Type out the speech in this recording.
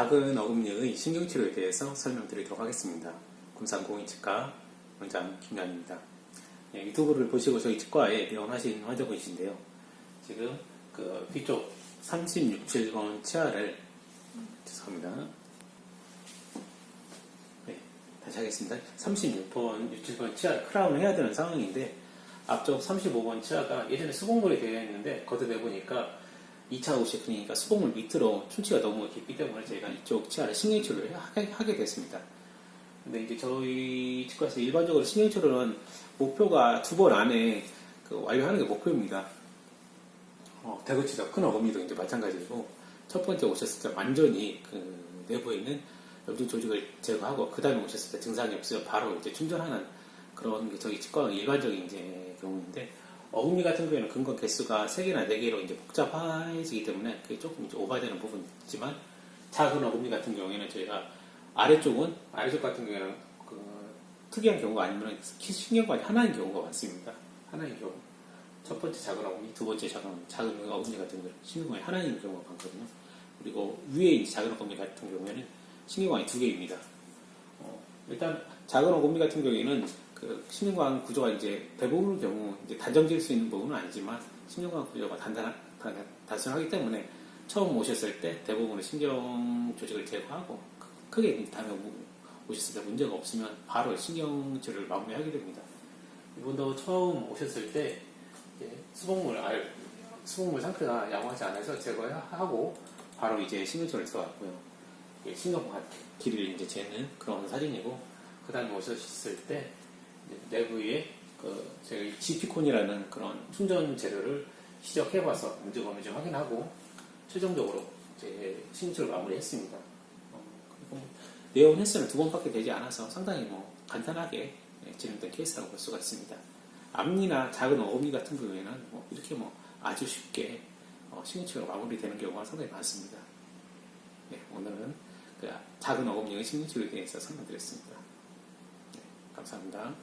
작은 어금니의 신경치료에 대해서 설명드리도록 하겠습니다. kum산공인치과 원장 김남입니다. 예, 유튜브를 보시고 저희 치과에 입원하신 환자분이신데요. 지금 그 뒤쪽 36, 7번 치아를 죄송합니다. 네, 다시 하겠습니다. 36번, 67번 치아 크라운을 해야 되는 상황인데 앞쪽 35번 치아가 예전에 수봉물이 되어 있는데 걷어내 보니까 2차 오시프니까 수봉물 밑으로 충치가 너무 깊기 때문에 저희가 이쪽 치아를 신경치료를 하게, 됐습니다. 근데 이제 저희 치과에서 일반적으로 신경치료는 목표가 두 번 안에 그 완료하는 게 목표입니다. 어, 대구치가 큰 어금니도 이제 마찬가지고 첫 번째 오셨을 때 완전히 그 내부에 있는 염증 조직을 제거하고 그 다음에 오셨을 때 증상이 없으면 바로 이제 충전하는 그런 게 저희 치과 일반적인 이제 경우인데 어금니 같은 경우에는 근거 개수가 3개나 4개로 이제 복잡해지기 때문에 그게 조금 이제 오버되는 부분이 있지만 작은 어금니 같은 경우에는 저희가 아래쪽은 아래쪽 같은 경우에는 그 특이한 경우가 아니면 신경관이 하나인 경우가 많습니다. 하나인 경우. 첫 번째 작은 어금니, 두 번째 작은 작은 어금니 같은 경우는 신경관이 하나인 경우가 많거든요. 그리고 위에 있는 작은 어금니 같은 경우에는 신경관이 두 개입니다. 어, 일단 작은 어금니 같은 경우에는 그 신경관 구조가 이제 대부분의 경우 이제 단정지을 수 있는 부분은 아니지만 신경관 구조가 단단, 단, 단순하기 때문에 처음 오셨을 때 대부분의 신경 조직을 제거하고 크게 다음에 오- 오셨을 때 문제가 없으면 바로 신경치료를 마무리하게 됩니다. 이분도 처음 오셨을 때 수복물 알 수복물 상태가 양호하지 않아서 제거하고 바로 이제 신경치료를 들어갔고요. 이게 신경관 길이를 이제 재는 그런 사진이고 그 다음에 오셨을 때 내부에 그 저희 GP콘이라는 그런 충전 재료를 시적해봐서 문제가 없는지 확인하고 최종적으로 이제 신경치료를 마무리했습니다. 어, 그리고 내용 횟수는 두 번밖에 되지 않아서 상당히 뭐 간단하게 예, 진행된 케이스라고 볼 수가 있습니다. 앞니나 작은 어금니 같은 경우에는 뭐 이렇게 뭐 아주 쉽게 어, 신경치료가 마무리되는 경우가 상당히 많습니다. 네, 오늘은 그 작은 어금니의 신경치료에 대해서 설명드렸습니다. 네, 감사합니다.